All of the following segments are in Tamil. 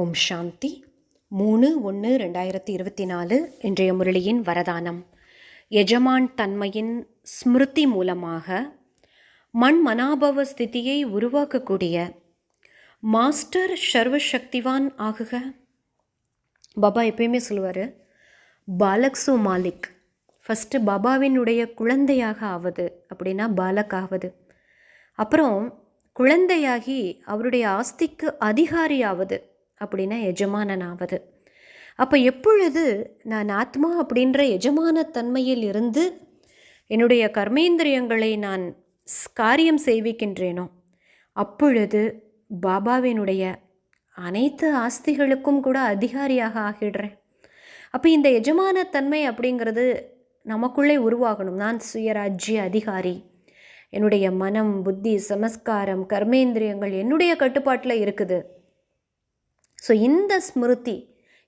ஓம் சாந்தி. மூணு ஒன்று ரெண்டாயிரத்தி இருபத்தி நாலு இன்றைய முரளியின் வரதானம். எஜமான் தன்மையின் ஸ்மிருதி மூலமாக மண் மனாபவ ஸ்திதியை உருவாக்கக்கூடிய மாஸ்டர் சர்வசக்திவான் ஆகுக. பாபா எப்பயுமே சொல்லுவார் பாலக்சு மாலிக். ஃபஸ்ட்டு பாபாவினுடைய குழந்தையாக ஆவது அப்படின்னா பாலக் ஆவது. அப்புறம் குழந்தையாகி அவருடைய ஆஸ்திக்கு அதிகாரியாவது அப்படின்னா எஜமானன் ஆவது அப்போ எப்பொழுது நான் ஆத்மா அப்படின்ற எஜமான தன்மையில் இருந்து என்னுடைய கர்மேந்திரியங்களை நான் காரியம் செய்விக்கின்றேனோ அப்பொழுது பாபாவினுடைய அனைத்து ஆஸ்திகளுக்கும் கூட அதிகாரியாக ஆகிடுறேன். அப்போ இந்த எஜமான தன்மை அப்படிங்கிறது நமக்குள்ளே உருவாகணும். நான் சுயராஜ்ய அதிகாரி என்னுடைய மனம் புத்தி சமஸ்காரம் கர்மேந்திரியங்கள் என்னுடைய கட்டுப்பாட்டில் இருக்குது. ஸோ இந்த ஸ்மிருதி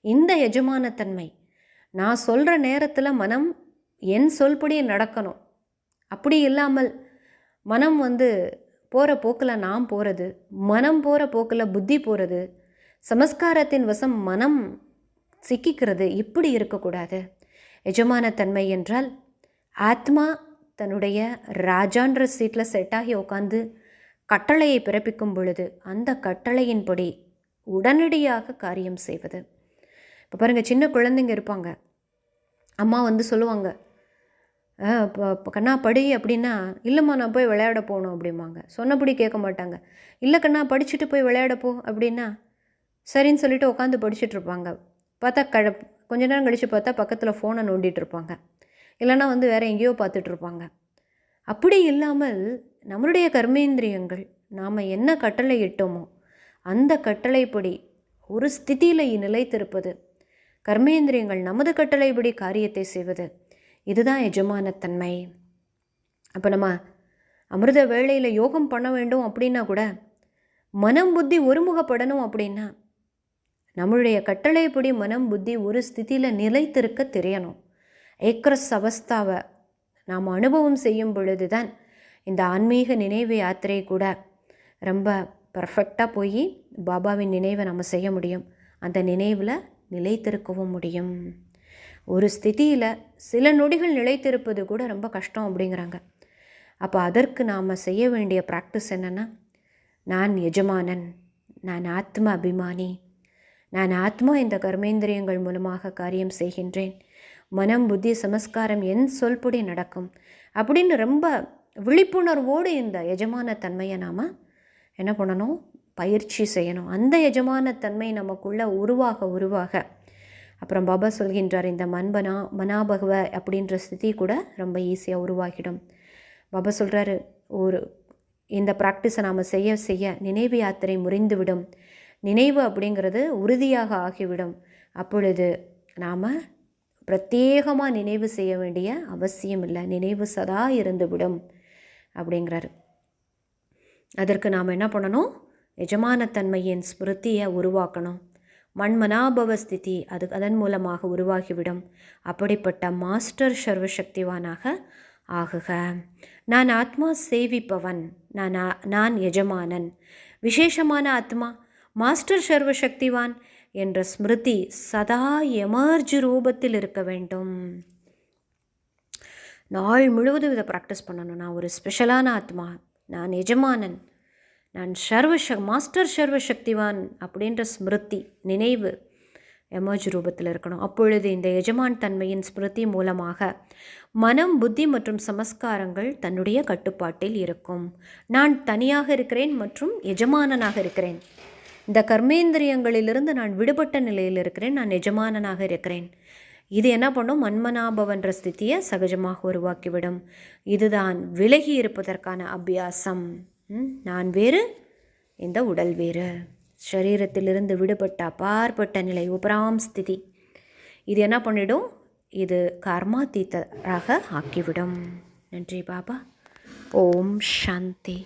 இந்த எஜமானத்தன்மை நான் சொல்கிற நேரத்தில் மனம் என் சொல்படி நடக்கணும். அப்படி இல்லாமல் மனம் வந்து போகிற போக்கில் நாம் போகிறது மனம் போகிற போக்கில் புத்தி போகிறது சமஸ்காரத்தின் வசம் மனம் சிக்கிக்கிறது இப்படி இருக்கக்கூடாது. எஜமானத்தன்மை என்றால் ஆத்மா தன்னுடைய ராஜான்ற சீட்டில் செட்டாகி உட்காந்து கட்டளையை பிறப்பிக்கும் பொழுது அந்த கட்டளையின்படி உடனடியாக காரியம் செய்வது. இப்போ பாருங்கள் சின்ன குழந்தைங்க இருப்பாங்க. அம்மா வந்து சொல்லுவாங்க "ஆ, கண்ணா படி அப்படின்னா இல்லைம்மா நான் போய் விளையாட போகணும் அப்படிம்பாங்க. சொன்னபடி கேட்க மாட்டாங்க. இல்லை கண்ணா படிச்சுட்டு போய் விளையாட போ அப்படின்னா சரின்னு சொல்லிட்டு உட்காந்து படிச்சுட்டு இருப்பாங்க. பார்த்தா கழ கொஞ்ச நேரம் கழித்து பார்த்தா பக்கத்தில் ஃபோனை நோண்டிகிட்டு இருப்பாங்க. இல்லைன்னா வந்து வேறு எங்கேயோ பார்த்துட்டு இருப்பாங்க. அப்படி இல்லாமல் நம்மளுடைய கர்மேந்திரியங்கள் நாம் என்ன கட்டளை இட்டோமோ அந்த கட்டளைப்படி ஒரு ஸ்திதியில் நிலைத்திருப்பது. கர்மேந்திரியங்கள் நமது கட்டளைப்படி காரியத்தை செய்வது. இதுதான் எஜமானத்தன்மை அப்போ நம்ம அமிர்த வேளையில் யோகம் பண்ண வேண்டும் அப்படின்னா கூட மனம் புத்தி ஒருமுகப்படணும் அப்படின்னா நம்மளுடைய கட்டளைப்படி மனம் புத்தி ஒரு ஸ்திதியில் நிலைத்திருக்க தெரியணும். ஏக்ரஸ் அவஸ்தாவை நாம் அனுபவம் செய்யும் பொழுது தான் இந்த ஆன்மீக நினைவு யாத்திரை கூட ரொம்ப பர்ஃபெக்டாக போய் பாபாவின் நினைவை நம்ம செய்ய முடியும். அந்த நினைவில் நிலைத்திருக்கவும் முடியும். ஒரு ஸ்திதியில் சில நொடிகள் நிலைத்திருப்பது கூட ரொம்ப கஷ்டம் அப்படிங்கிறாங்க. அப்போ அதற்கு நாம் செய்ய வேண்டிய ப்ராக்டிஸ் என்னென்னா நான் எஜமானன் நான் ஆத்ம அபிமானி நான் ஆத்மா இந்த கர்மேந்திரியங்கள் மூலமாக காரியம் செய்கின்றேன். மனம் புத்தி சமஸ்காரம் என் சொல்படி நடக்கும். அப்படின்னு ரொம்ப விழிப்புணர்வோடு இந்த எஜமான தன்மையை நாம் என்ன பண்ணணும்? பயிற்சி செய்யணும். அந்த எஜமான தன்மை நமக்குள்ளே உருவாக உருவாக. அப்புறம் பாபா சொல்கின்றார் இந்த மண்பனா மனாபகவ அப்படின்ற ஸ்திதி கூட ரொம்ப ஈஸியாக உருவாகிடும். பாபா சொல்கிறாரு ஒரு இந்த ப்ராக்டிஸை நாம் செய்ய செய்ய நினைவு யாத்திரை முறிந்துவிடும். நினைவு அப்படிங்கிறது உறுதியாக ஆகிவிடும். அப்பொழுது நாம் பிரத்யேகமாக நினைவு செய்ய வேண்டிய அவசியம் இல்லை. நினைவு சதா இருந்துவிடும். அப்படிங்கிறாரு. அதற்கு நாம் என்ன பண்ணணும்? எஜமானத்தன்மையின் ஸ்மிருதியை உருவாக்கணும். மண்மனாபவ ஸ்திதி அது அதன் மூலமாக உருவாகிவிடும். அப்படிப்பட்ட மாஸ்டர் சர்வசக்திவானாக ஆகுக. நான் ஆத்மா சேவிப்பவன். நான் நான் எஜமானன். விசேஷமான ஆத்மா மாஸ்டர் சர்வசக்திவான் என்ற ஸ்மிருதி சதா எமர்ஜ் ரூபத்தில் இருக்க வேண்டும். நாள் முழுவதும் இதை ப்ராக்டிஸ் பண்ணணும். நான் ஒரு ஸ்பெஷலான ஆத்மா. நான் எஜமானன் நான் சர்வச மாஸ்டர் சர்வசக்திவான் அப்படின்ற ஸ்மிருதி நினைவு எமர்ஜ் ரூபத்தில் இருக்கணும். அப்பொழுது இந்த எஜமான் தன்மையின் ஸ்மிருதி மூலமாக மனம் புத்தி மற்றும் சமஸ்காரங்கள் தன்னுடைய கட்டுப்பாட்டில் இருக்கும். நான் தனியாக இருக்கிறேன் மற்றும் எஜமானனாக இருக்கிறேன். இந்த கர்மேந்திரியங்களிலிருந்து நான் விடுபட்ட நிலையில் இருக்கிறேன். நான் எஜமானனாக இருக்கிறேன். இது என்ன பண்ணும்? மன்மனாபவன்ற ஸ்திதியை சகஜமாக உருவாக்கிவிடும். இதுதான் விலகி இருப்பதற்கான அபியாசம். நான் வேறு இந்த உடல் வேறு. சரீரத்திலிருந்து விடுபட்ட அப்பாற்பட்ட நிலை உபராம் ஸ்திதி. இது என்ன பண்ணிடும்? இது கர்மாதீத்தராக ஆக்கிவிடும். நன்றி பாபா. ஓம் சாந்தி.